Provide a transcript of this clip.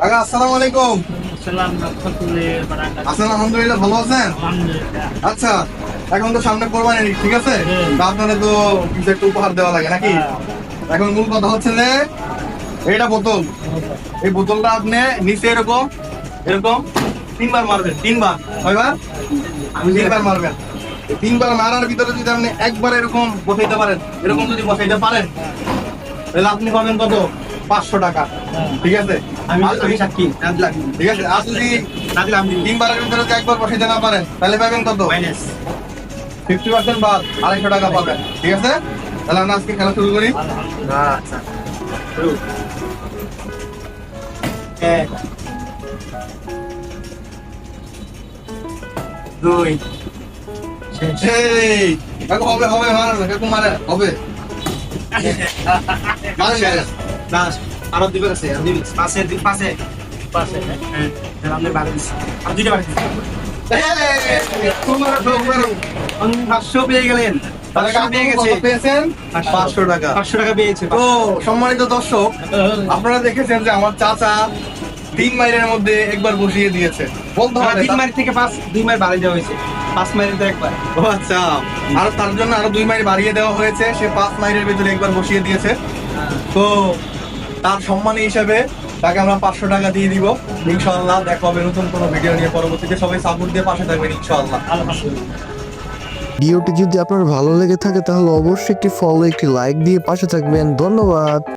কাকা আসসালামু আলাইকুম। সালাম রহমতুল্লাহ বারাকাত আছেন আলহামদুলিল্লাহ ভালো আছেন? আচ্ছা এখন তো সামনে কোরবানি ঠিক আছে। আপনাদের তো কিছু একটু উপহার দেওয়া লাগে নাকি? এখন মূল কথা হচ্ছে যে এটা বোতল। এই বোতলটা আপনি নিচে এরকম এরকম তিনবার মারবেন তিনবার। কয়বার? তিনবার মারবেন। তিনবার মারার ভিতরে যদি আপনি একবার এরকম বসাইতে পারেন এরকম যদি বসাইতে পারেন তাহলে আপনি পাবেন কত? পাঁচশো টাকা। ঠিক আছে? আমি সাক্ষী। ঠিক আছে? আর যদি তিনবারের ভিতরে একবার বসাইতে না পারেন তাহলে পাবেন কত? ফিফটি পার্সেন্ট বাদ আড়াইশো টাকা পাবেন। ঠিক আছে? তাহলে আমরা আজকে খেলা শুরু করি। আচ্ছা দুই হবে হবে মারে হবে। আছে পাশে পাশে। পাশে হ্যাঁ। বাড়ি দিচ্ছি। আর দুইটা বাড়ি পাঁচশো পেয়ে গেলেন। সম্মানিত দর্শক আপনারা দেখেছেন যে আমার চাচা তিন মাইলের মধ্যে একবার বসিয়ে দিয়েছে। বলতে হবে তিন মাইল থেকে পাঁচ দুই মাইল বাড়ি দেওয়া হয়েছে। পাঁচ মাইল তো একবার। ও আচ্ছা। আর তার জন্য আরও দুই মাইল বাড়িয়ে দেওয়া হয়েছে। সে পাঁচ মাইলের ভিতরে একবার বসিয়ে দিয়েছে। তো তার সম্মানী হিসেবে তাকে আমরা পাঁচশো টাকা দিয়ে দিব। ইনশাল্লাহ দেখা হবে নতুন কোনো ভিডিও নিয়ে পরবর্তীতে। সবাই সাপোর্ট দিয়ে পাশে থাকবেন ইনশাল্লাহ ভিডিওটি যদি আপনার ভালো লেগে থাকে তাহলে অবশ্যই একটি ফলো একটি লাইক দিয়ে পাশে থাকবেন। ধন্যবাদ।